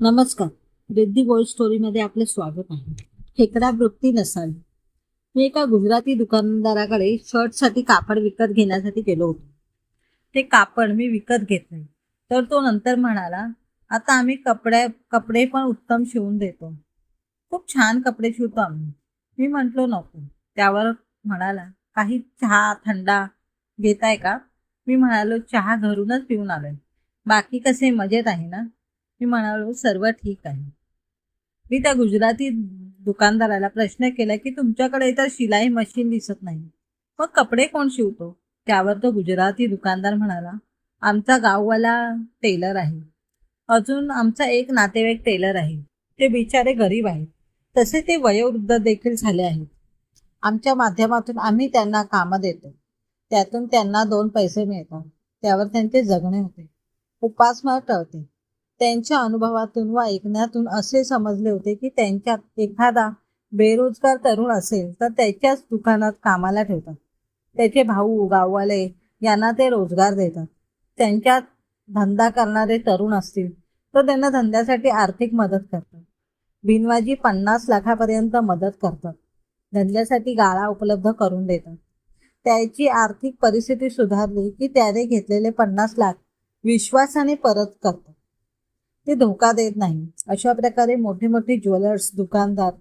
नमस्कार. रिद्धी गोल्ड स्टोरीमध्ये आपले स्वागत आहे. खेकडा वृत्ती नसावी. मी एका गुजराती दुकानदाराकडे शर्टसाठी कापड विकत घेण्यासाठी गेलो होतो. ते कापड मी विकत घेतले तर तो नंतर म्हणाला आता आम्ही कपड्या कपडे पण उत्तम शिवून देतो. खूप छान कपडे शिवतो आम्ही. मी म्हटलो नको. त्यावर म्हणाला काही चहा थंडा घेताय का? मी म्हणालो चहा घरूनच पिऊन आलोय. बाकी कसे मजेत आहे ना? मी म्हणालो सर्व ठीक आहे. मी त्या गुजराती दुकानदाराला प्रश्न केला की तुमच्याकडे तर शिलाई मशीन दिसत नाही. मग कपडे कोण शिवतो? त्यावर तो गुजराती दुकानदार म्हणाला आमचा गाववाला टेलर आहे. अजून आमचा एक नातेवाईक टेलर आहे. ते बिचारे गरीब आहेत. तसे ते वयोवृद्ध देखील झाले आहेत. आमच्या माध्यमातून आम्ही त्यांना कामं देतो. त्यातून त्यांना दोन पैसे मिळतात. त्यावर त्यांचे जगणे होते. उपासमार टळते. त्यांच्या अनुभवातून व ऐकण्यातून असे समजले होते की त्यांच्यात एखादा बेरोजगार तरुण असेल तर त्याच्याच दुकानात कामाला ठेवतात. त्याचे भाऊ गाववाले यांना ते रोजगार देतात. त्यांच्यात धंदा करणारे तरुण असतील तर त्यांना धंद्यासाठी आर्थिक मदत करतात. बिनवाजी पन्नास लाखापर्यंत मदत करतात. धंद्यासाठी गाळा उपलब्ध करून देतात. त्याची आर्थिक परिस्थिती सुधारली की त्याने घेतलेले पन्नास लाख विश्वासाने परत करतात. ते धोका देत नाही. अशा प्रकारे मोठे मोठे ज्वेलर्स दुकानदार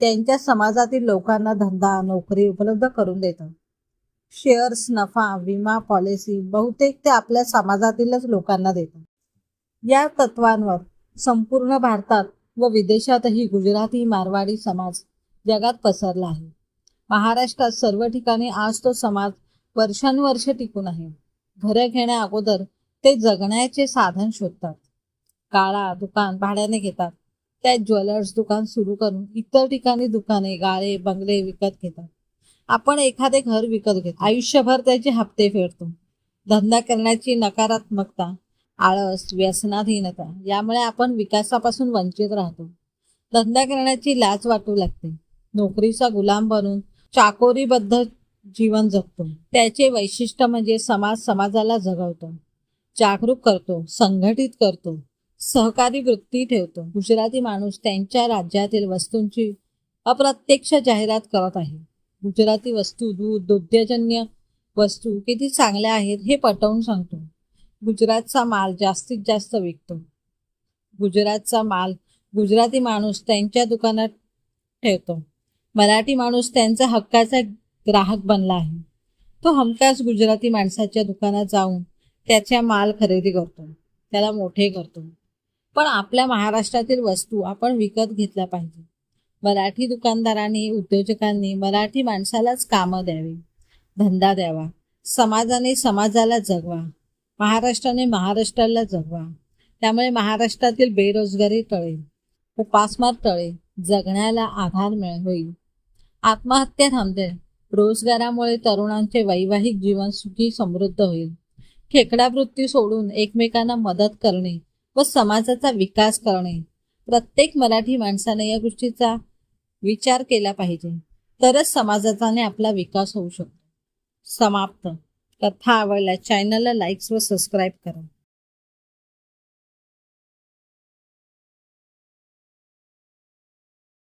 त्यांच्या समाजातील लोकांना धंदा नोकरी उपलब्ध करून देतात. शेअर्स नफा विमा पॉलिसी बहुतेक ते आपल्या समाजातीलच लोकांना देतात. या तत्वांवर संपूर्ण भारतात व विदेशातही गुजराती मारवाडी समाज जगात पसरला आहे. महाराष्ट्रात सर्व ठिकाणी आज तो समाज वर्षानुवर्ष टिकून आहे. घरं घेण्या अगोदर ते जगण्याचे साधन शोधतात. गाळा दुकान भाड्याने घेतात. त्यात ज्वेलर्स दुकान सुरू करून इतर ठिकाणी दुकाने गाळे बंगले विकत घेतात. आपण एखादे घर विकत घेतो. आयुष्यभर त्याचे हप्ते फेडतो. धंदा करण्याची नकारात्मकता आळस व्यसनाधीनता यामुळे आपण विकासापासून वंचित राहतो. धंदा करण्याची लाज वाटू लागते. नोकरीचा गुलाम बनून चाकोरीबद्ध जीवन जगतो. त्याचे वैशिष्ट्य म्हणजे समाज समाजाला जगवतो. जागरूक करतो संघटित करतो. सहकारी वृत्ती ठेवतो. गुजराती माणूस त्यांच्या राज्यातील वस्तूंची अप्रत्यक्ष जाहिरात करत आहे. गुजराती वस्तू दूध दुग्धजन्य वस्तू किती चांगल्या आहेत हे पटवून सांगतो. गुजरातचा माल जास्तीत जास्त विकतो. गुजरातचा माल गुजराती माणूस त्यांच्या दुकानात ठेवतो. मराठी माणूस त्यांचा हक्काचा ग्राहक बनला आहे. तो हमखास गुजराती माणसाच्या दुकानात जाऊन त्याच्या माल खरेदी करतो. त्याला मोठे करतो. पण आपल्या महाराष्ट्रातील वस्तू आपण विकत घेतल्या पाहिजे. मराठी दुकानदारांनी उद्योजकांनी मराठी माणसालाच कामं द्यावी. धंदा द्यावा. समाजाने समाजाला जगवा. महाराष्ट्राने महाराष्ट्राला जगवा. त्यामुळे महाराष्ट्रातील बेरोजगारी टळेल. उपासमार टळेल. जगण्याला आधार मिळ होईल. आत्महत्या थांबते. रोजगारामुळे तरुणांचे वैवाहिक जीवन सुखी समृद्ध होईल. खेकडा वृत्ती सोडून एकमेकांना मदत करणे व समाजाचा विकास करणे. प्रत्येक मराठी माणसाने या गोष्टीचा विचार केला पाहिजे. तरच समाजाचा आपला विकास होऊ शकतो. समाप्त. कथा आवडल्या चॅनलला लाईक्स व सबस्क्राईब करा.